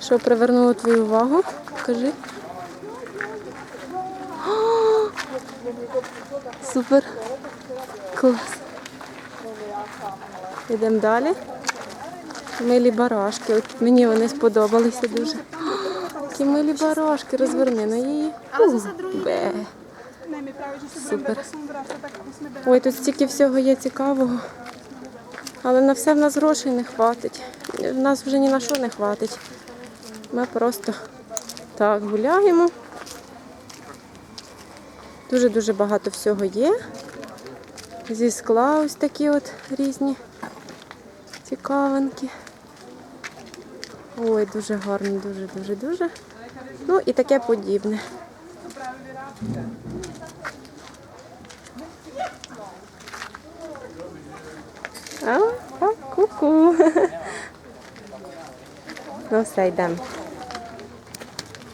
Що привернуло твою увагу? Кажи. О, Супер. Клас. Йдемо далі. Милі барашки. От мені вони сподобалися дуже. О, Які милі барашки, розверни на її. Бе. Byli. Ой, тут стільки всього є цікавого. Але на все в нас грошей не хватить. В нас вже ні на що не хватить. Ми просто так гуляємо. Дуже-дуже багато всього є. Зі скла ось такі от різні цікавинки. Ой, дуже гарно, дуже, дуже, дуже. Ну і таке подібне. А, а, ку-ку. Ну, все, йдемо.